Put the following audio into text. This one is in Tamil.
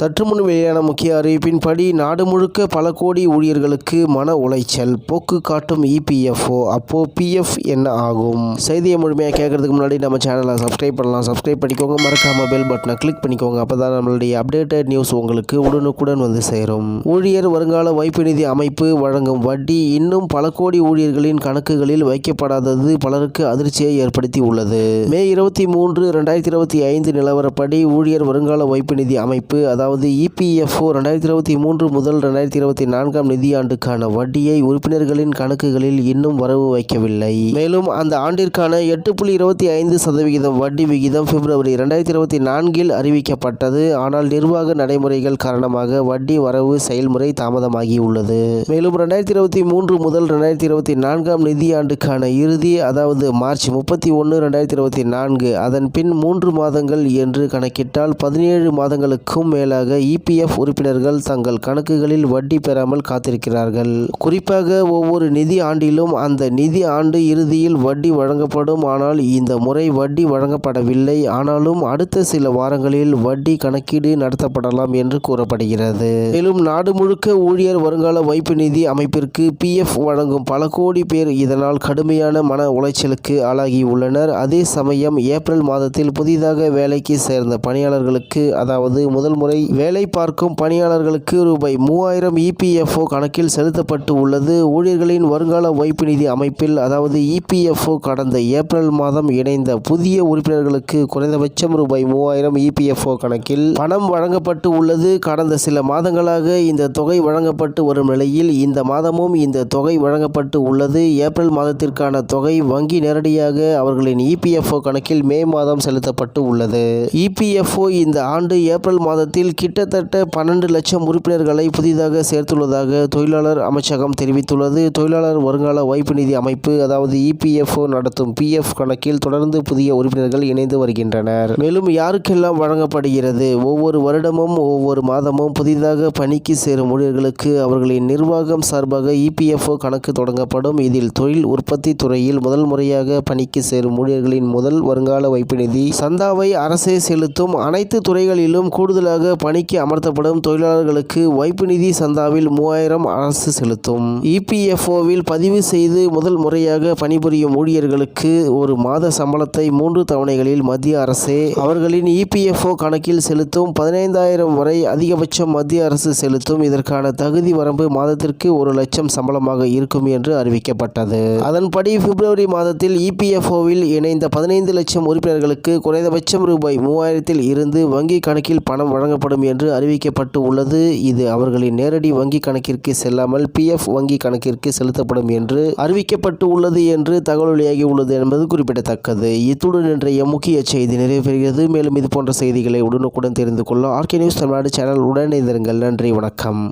சற்று முன் வெளியான முக்கிய அறிவிப்பின்படி நாடு முழுக்க பல கோடி ஊழியர்களுக்கு மன உளைச்சல் போக்கு காட்டும் இபிஎஃப்ஓ அப்போ பிஎஃப் என்ன ஆகும்? செய்தியை முழுமையாக கேட்கறதுக்கு முன்னாடி நம்ம சேனலை சப்ஸ்கிரைப் பண்ணலாம். சப்ஸ்கிரைப் பண்ணிக்கோங்க. மறக்காம பெல் பட்டனை கிளிக் பண்ணிக்கோங்க. அப்பதான் நம்மளுடைய அப்டேட்டட் நியூஸ் உங்களுக்கு உடனுக்குடன் வந்து சேரும். ஊழியர் வருங்கால வைப்பு நிதி அமைப்பு வழங்கும் வட்டி இன்னும் பல கோடி ஊழியர்களின் கணக்குகளில் வைக்கப்படாதது பலருக்கு அதிர்ச்சியை ஏற்படுத்தி உள்ளது. மே இருபத்தி மூன்று ரெண்டாயிரத்தி இருபத்தி ஐந்து நிலவரப்படி ஊழியர் வருங்கால வைப்பு நிதி அமைப்பு அதாவது இபிஎஃப்ஓ ரெண்டாயிரத்தி இருபத்தி மூன்று முதல் ரெண்டாயிரத்தி இருபத்தி நான்காம் நிதியாண்டுக்கான வட்டியை உறுப்பினர்களின் கணக்குகளில் இன்னும் வரவு வைக்கவில்லை. மேலும் அந்த ஆண்டிற்கான எட்டு புள்ளி இருபத்தி ஐந்து சதவிகிதம் வட்டி விகிதம் பிப்ரவரி ரெண்டாயிரத்தி இருபத்தி நான்கில் அறிவிக்கப்பட்டது. ஆனால் நிர்வாக நடைமுறைகள் காரணமாக வட்டி வரவு செயல்முறை தாமதமாகியுள்ளது மேலும் ரெண்டாயிரத்தி இருபத்தி மூன்று முதல் ரெண்டாயிரத்தி இருபத்தி நான்காம் நிதியாண்டுக்கான இறுதி அதாவது மார்ச் முப்பத்தி ஒன்று ரெண்டாயிரத்தி இருபத்தி நான்கு அதன் பின் மூன்று மாதங்கள் என்று கணக்கிட்டால் பதினேழு மாதங்களுக்கும் மேலாக இபிஎஃப் உறுப்பினர்கள் தங்கள் கணக்குகளில் வட்டி பெறாமல் காத்திருக்கிறார்கள். குறிப்பாக ஒவ்வொரு நிதி ஆண்டிலும் அந்த நிதி ஆண்டு இறுதியில் வட்டி வழங்கப்படும். ஆனால் இந்த முறை வட்டி வழங்கப்படவில்லை. ஆனாலும் அடுத்த சில வாரங்களில் வட்டி கணக்கீடு நடத்தப்படலாம் என்று கூறப்படுகிறது. மேலும் நாடு முழுக்க ஊழியர் வருங்கால வைப்பு நிதி அமைப்பிற்கு பிஎஃப் வழங்கும் பல கோடி பேர் இதனால் கடுமையான மன உளைச்சலுக்கு ஆளாகியுள்ளனர். அதே சமயம் ஏப்ரல் மாதத்தில் புதிதாக வேலைக்கு சேர்ந்த பணியாளர்களுக்கு அதாவது முதல் முறை வேலை பார்க்கும் பணியாளர்களுக்கு ரூபாய் மூவாயிரம் இபிஎஃப்ஓ கணக்கில் செலுத்தப்பட்டு உள்ளது. ஊழியர்களின் வருங்கால வைப்பு நிதி அமைப்பில் அதாவது இபிஎஃப்ஓ கடந்த ஏப்ரல் மாதம் இணைந்த புதிய உறுப்பினர்களுக்கு குறைந்தபட்சம் ரூபாய் மூவாயிரம் இபிஎஃப்ஓ கணக்கில் பணம் வழங்கப்பட்டு உள்ளது. கடந்த சில மாதங்களாக இந்த தொகை வழங்கப்பட்டு வரும் நிலையில் இந்த மாதமும் இந்த தொகை வழங்கப்பட்டு உள்ளது. ஏப்ரல் மாதத்திற்கான தொகை வங்கி நேரடியாக அவர்களின் இபிஎஃப்ஓ கணக்கில் மே மாதம் செலுத்தப்பட்டு உள்ளது. இபிஎஃப்ஓ இந்த ஆண்டு ஏப்ரல் மாதத்தில் கிட்டத்தட்ட பன்னெண்டு லட்சம் உறுப்பினர்களை புதிதாக சேர்த்துள்ளதாக தொழிலாளர் அமைச்சகம் தெரிவித்துள்ளது. தொழிலாளர் வருங்கால வைப்பு நிதி அமைப்பு அதாவது இபிஎஃப்ஓ நடத்தும் பிஎஃப் கணக்கில் தொடர்ந்து புதிய உறுப்பினர்கள் இணைந்து வருகின்றனர். மேலும் யாருக்கெல்லாம் வழங்கப்படுகிறது? ஒவ்வொரு வருடமும் ஒவ்வொரு மாதமும் புதிதாக பணிக்கு சேரும் ஊழியர்களுக்கு அவர்களின் நிர்வாகம் சார்பாக இபிஎஃப்ஓ கணக்கு தொடங்கப்படும். இதில் தொழில் உற்பத்தி துறையில் முதல் முறையாக பணிக்கு சேரும் ஊழியர்களின் முதல் வருங்கால வைப்பு நிதி சந்தாவை அரசே செலுத்தும் அனைத்து துறைகளிலும் கூடுதலாக பணிக்கு அமர்த்தப்படும் தொழிலாளர்களுக்கு வைப்பு நிதி சந்தாவில் மூவாயிரம் அரசு செலுத்தும். இபிஎஃப்ஓவில் பதிவு செய்து முதல் முறையாக பணிபுரியும் ஊழியர்களுக்கு ஒரு மாத சம்பளத்தை மூன்று தவணைகளில் மத்திய அரசே அவர்களின் இபிஎஃப்ஓ கணக்கில் செலுத்தும் பதினைந்தாயிரம் வரை அதிகபட்சம் மத்திய அரசு செலுத்தும். இதற்கான தகுதி வரம்பு மாதத்திற்கு ஒரு லட்சம் சம்பளமாக இருக்கும் என்று அறிவிக்கப்பட்டது. அதன்படி பிப்ரவரி மாதத்தில் இபிஎஃப்ஓவில் இணைந்த பதினைந்து லட்சம் உறுப்பினர்களுக்கு குறைந்தபட்சம் ரூபாய் மூவாயிரத்தில் இருந்து வங்கி கணக்கில் பணம் வழங்கப்படும் வழங்கப்படும் என்று அறிவிக்கப்பட்டு உள்ளது. இது அவர்களின் நேரடி வங்கி கணக்கிற்கு செல்லாமல் பிஎஃப் வங்கி கணக்கிற்கு செலுத்தப்படும் என்று அறிவிக்கப்பட்டு உள்ளது என்று தகவல் வெளியாகி உள்ளது என்பது குறிப்பிடத்தக்கது. இத்துடன் இன்றைய முக்கிய செய்தி நிறைவு பெறுகிறது மேலும் இது போன்ற செய்திகளை உடனுக்குடன் தெரிந்து கொள்ள ஆர்கே நியூஸ் தமிழ்நாடு சேனல் உடனே இருங்கள் நன்றி வணக்கம்.